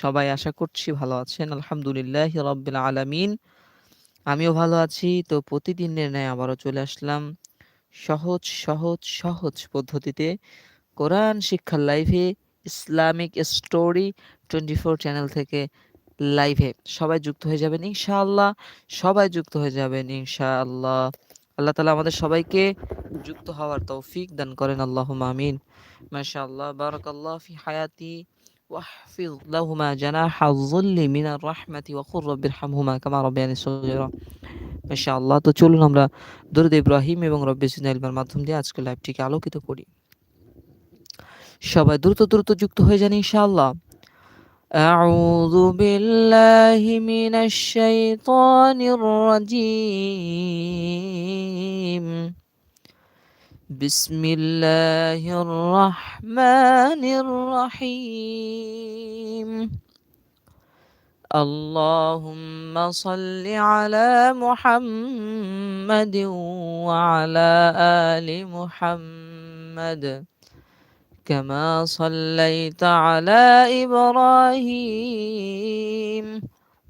সবাই আশা করছি ভালো আছেন। আলহামদুলিল্লাহি রাব্বিল আলামিন। আমিও ভালো আছি। তো প্রতিদিনের ন্যায় আবারও চলে আসলাম সহজ, সহজ, সহজ পদ্ধতিতে কোরআন শিক্ষার লাইভে ইসলামিক স্টোরি 24 চ্যানেল থেকে লাইভে। সবাই যুক্ত হয়ে যাবেন ইনশাআল্লাহ। সবাই যুক্ত হয়ে যাবেন ইনশাআল্লাহ। আল্লাহ তাআলা আমাদের সবাইকে যুক্ত হওয়ার তৌফিক দান করেন আল্লাহুম্মা আমিন। মাশাআল্লাহ বারাকাল্লাহ ফি হায়াতি واحفظ لهما جناح الظل من الرحمة وقل رب ارحمهما كما ربياني صغيرا মাশাআল্লাহ তো চলুন আমরা দরুদ ইব্রাহিম এবং রব্বি সিনা ইলমের মাধ্যম দিয়ে আজকের লাইভটিকে আলোকিত করি সবাই দ্রুত দ্রুত যুক্ত হয়ে যান ইনশাআল্লাহ أعوذ بالله من الشيطان الرجيم بسم الله الرحمن الرحيم. اللهم صل على محمد وعلى آل محمد. كما صليت على إبراهيم.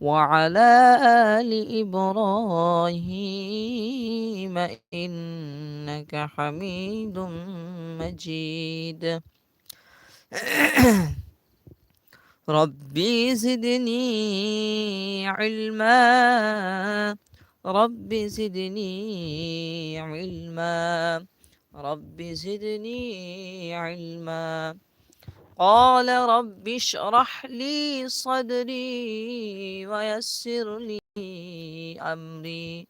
وعلى آل إبراهيم إنك حميد مجيد. ربي زدني علما. ربي زدني علما. ربي زدني علما. قال رب اشرح لي صدري ويسر لي أمري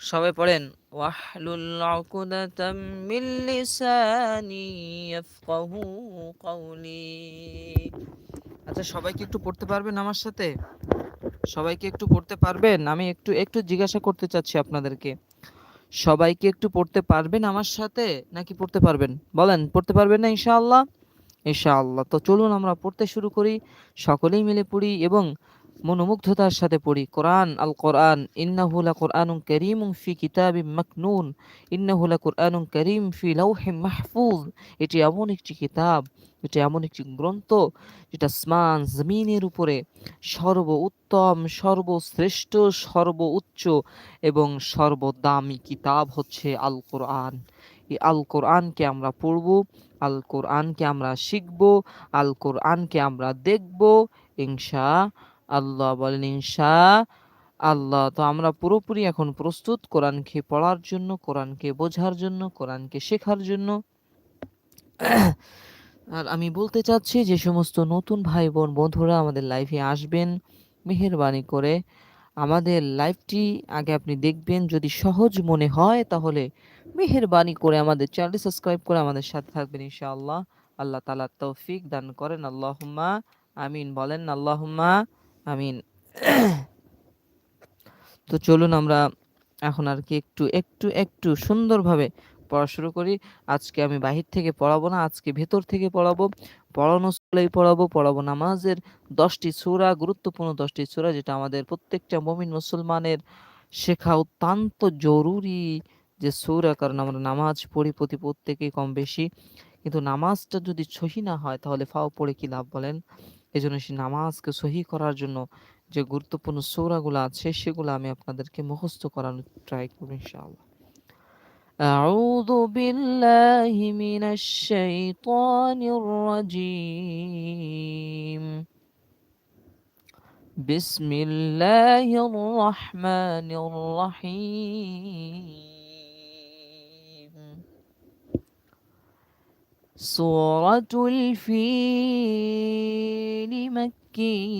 সবাই পড়েন ওয়াহলুল উকদাতাম মিন লিসানি ইয়াফকাহু কওলি আচ্ছা সবাইকে একটু পড়তে পারবেন আমার সাথে সবাইকে একটু পড়তে পারবেন আমি একটু একটু জিজ্ঞাসা করতে চাচ্ছি আপনাদেরকে সবাইকে একটু পড়তে পারবেন আমার সাথে নাকি পড়তে পারবেন বলেন পড়তে পারবেন না ইনশাআল্লাহ ইনশাআল্লাহ। তো চলুন আমরা পড়তে শুরু করি। সকলেই মিলে পড়ি এবং মনোমুগ্ধতার সাথে পড়ি। কোরআন, আল কোরআন ইন্নাহুলা কোরআনুম করিম ফি কিতাবি মাকনুন ইন্নাহুলা কোরআনুম করিম ফি লাউহে মাহফুজ। এটি এমন একটি কিতাব, এটি এমন একটি গ্রন্থ, যেটা স্মান জমিনের উপরে সর্ব উত্তম সর্বশ্রেষ্ঠ সর্ব উচ্চ এবং সর্বদামি কিতাব হচ্ছে আল কোরআন। আল কোরআনকে আমরা পড়ব আল কোরআনকে আমরা শিখব আল কোরআনকে আমরা দেখব, ইনশা আল্লাহ বলেন ইনশা আল্লাহ। তো আমরা পুরোপুরি এখন প্রস্তুত কোরআনকে পড়ার জন্য, কোরআনকে বোঝার জন্য, কোরআনকে শেখার জন্য। আর আমি বলতে চাচ্ছি যে সমস্ত নতুন ভাই বোন বন্ধুরা আমাদের লাইফে আসবেন, মেহরবানি করে আমাদের লাইভটি আগে আপনি দেখবেন। যদি সহজ মনে হয়, তাহলে মেহরবানি করে আমাদের চ্যানেলটি সাবস্ক্রাইব করে আমাদের সাথে থাকবেন ইনশাআল্লাহ। আল্লাহ তালা তৌফিক দান করেন। আল্লাহুম্মা আমিন বলেন। আল্লাহুম্মা আমিন। তো চলুন আমরা এখন আর কি একটু একটু একটু সুন্দরভাবে পড়া শুরু করি। আজকে আমি বাহির থেকে পড়াবো না, আজকে ভেতর থেকে পড়াবো। পড়ানো স্কুলেই পড়াবো পড়াবো। নামাজের দশটি সুরা, গুরুত্বপূর্ণ দশটি সুরা, যেটা আমাদের প্রত্যেকটা মমিন মুসলমানের শেখা অত্যন্ত জরুরি যে সুরা, কারণ আমরা নামাজ পড়ি প্রতি প্রত্যেকেই কম বেশি কিন্তু নামাজটা যদি সহি না হয়, তাহলে ফাও পড়ে কি লাভ বলেন? এই জন্য সেই নামাজকে সহি করার জন্য যে গুরুত্বপূর্ণ সৌরাগুলো আছে, সেগুলো আমি আপনাদেরকে মুখস্থ করানোর ট্রাই করব ইনশাআল্লাহ। أعوذ بالله من الشيطان الرجيم. بسم الله الرحمن الرحيم. سورة الفيل مكية.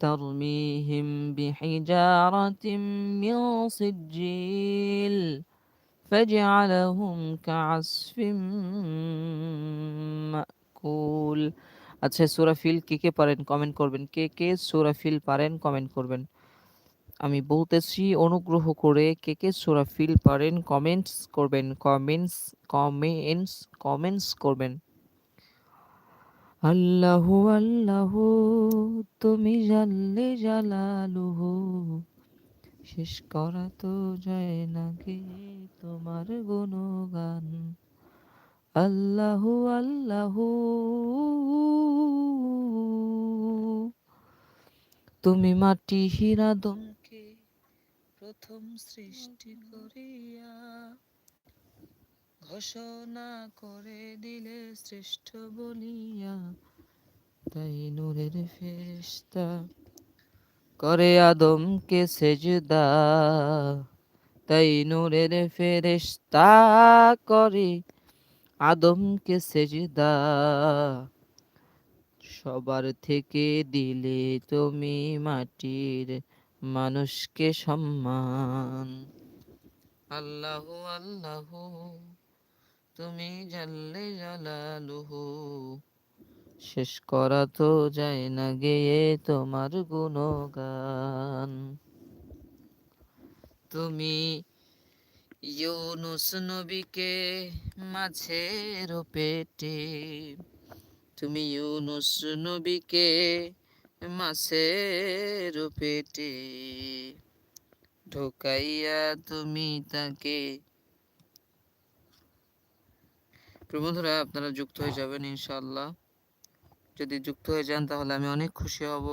ترميهم بحجارة من سجيل فجعلهم كعصف مأكول আচ্ছা সূরা ফিল কে, কে পারেন কমেন্ট করবেন। কে, কে সূরা ফিল পারেন কমেন্ট করবেন। আমি বলতেছি অনুগ্রহ করে কে, কে সূরা ফিল পারেন কমেন্টস করবেন। কমেন্টস, কমেন্টস, কমেন্টস করবেন। আল্লাহু আল্লাহ, তুমি জাল্লে জালালুহু। শেষ করা তো যায় নাকি তোমার গুণগান? আল্লাহু আল্লাহ, তুমি মাটি হীরা দমকে প্রথম সৃষ্টি করিয়া ঘোষণা করে দিলে শ্রেষ্ঠ বলিয়া, তাই নূরের ফেরেশতা করে আদমকে সেজদা। তাই নূরের ফেরেশতা করে আদমকে সেজদা। সবার থেকে দিলে তুমি মাটির মানুষকে সম্মান। আল্লাহ, আল্লাহু। তুমি জাল্লে জালালুহু। শেষ করা তো যায় না গেয়ে তোমার গুণগান। তুমি ইউনুস নবীকে মাছের পেটে তুমি ইউনুস নবীকে মাছের পেটে ঢোকাইয়া তুমি তাকে বন্ধুরা, আপনারা যুক্ত হয়ে যাবেন ইনশাল্লাহ যদি যুক্ত হয়ে যান, তাহলে আমি অনেক খুশি হব।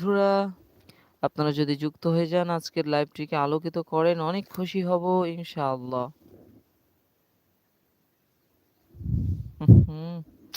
বন্ধুরা, আপনারা যদি যুক্ত হয়ে যান আজকের লাইভটিকে আলোকিত করেন, অনেক খুশি হব, ইনশাআল্লাহ। হুম।